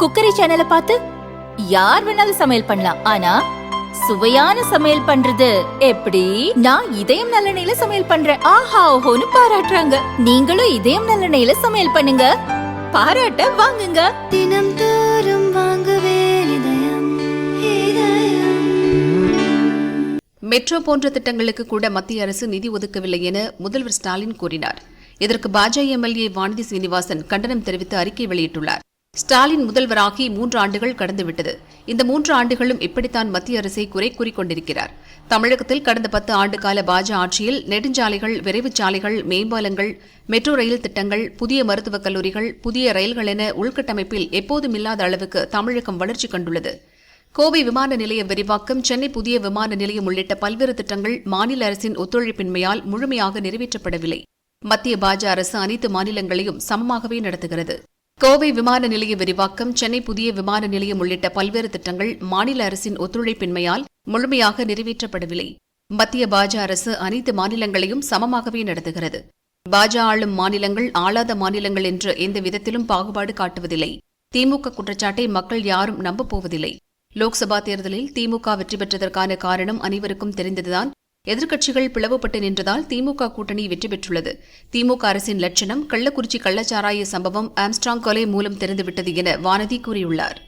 Cookery சேனலை பார்த்து யார் வேணாலும் சமையல் பண்ணலாம். ஆனா சுவையான சமையல் பண்றது எப்படி? நான் இதயம் நல்லெண்ணெயில சமையல் பண்றேன். ஆஹா ஓஹோன்னு பாராட்டுறாங்க. நீங்களும் இதயம் நல்லெண்ணெயில சமையல் பண்ணுங்க. பாராட்ட வாங்குங்க. தினம் தோறும் வாங்குவே இதயம் இதயம். மெட்ரோ போன்ற திட்டங்களுக்கு கூட மத்திய அரசு நிதி ஒதுக்கவில்லை என முதல்வர் ஸ்டாலின் கூறினார். இதற்கு பாஜக எம்எல்ஏ வானதி சீனிவாசன் கண்டனம் தெரிவித்து அறிக்கை வெளியிட்டுள்ளார். ஸ்டாலின் முதல்வராகி மூன்று ஆண்டுகள் கடந்துவிட்டது. இந்த மூன்று ஆண்டுகளும் இப்படித்தான் மத்திய அரசை குறை கூறிக்கொண்டிருக்கிறார். தமிழகத்தில் கடந்த பத்து ஆண்டு கால பாஜ ஆட்சியில் நெடுஞ்சாலைகள் விரைவுச் சாலைகள் மேம்பாலங்கள் மெட்ரோ ரயில் திட்டங்கள் புதிய மருத்துவக் கல்லூரிகள் புதிய ரயில்கள் என உள்கட்டமைப்பில் எப்போதும் இல்லாத அளவுக்கு தமிழகம் வளர்ச்சி கண்டுள்ளது. கோவை விமான நிலைய விரிவாக்கம் சென்னை புதிய விமான நிலையம் உள்ளிட்ட பல்வேறு திட்டங்கள் மாநில அரசின் ஒத்துழைப்பின்மையால் முழுமையாக நிறைவேற்றப்படவில்லை. மத்திய பாஜ அரசு அனைத்து மாநிலங்களையும் சமமாகவே நடத்துகிறது. கோவை விமான நிலைய விரிவாக்கம் சென்னை புதிய விமான நிலையம் உள்ளிட்ட பல்வேறு திட்டங்கள் மாநில அரசின் ஒத்துழைப்பின்மையால் முழுமையாக நிறைவேற்றப்படவில்லை. மத்திய பாஜ அரசு அனைத்து மாநிலங்களையும் சமமாகவே நடத்துகிறது. பாஜ ஆளும் மாநிலங்கள் ஆளாத மாநிலங்கள் என்று எந்த விதத்திலும் பாகுபாடு காட்டுவதில்லை. திமுக குற்றச்சாட்டை மக்கள் யாரும் நம்பப் போவதில்லை. லோக்சபா தேர்தலில் திமுக வெற்றி பெற்றதற்கான காரணம் அனைவருக்கும் தெரிந்ததுதான் எதிர்க்கட்சிகள் பிளவுபட்டு நின்றதால் திமுக கூட்டணி வெற்றி பெற்றுள்ளது. திமுக அரசின் லட்சணம் கள்ளக்குறிச்சி கள்ளச்சாராய சம்பவம் ஆம்ஸ்ட்ராங் கொலை மூலம் தெரிந்துவிட்டது என வானதி கூறியுள்ளார்.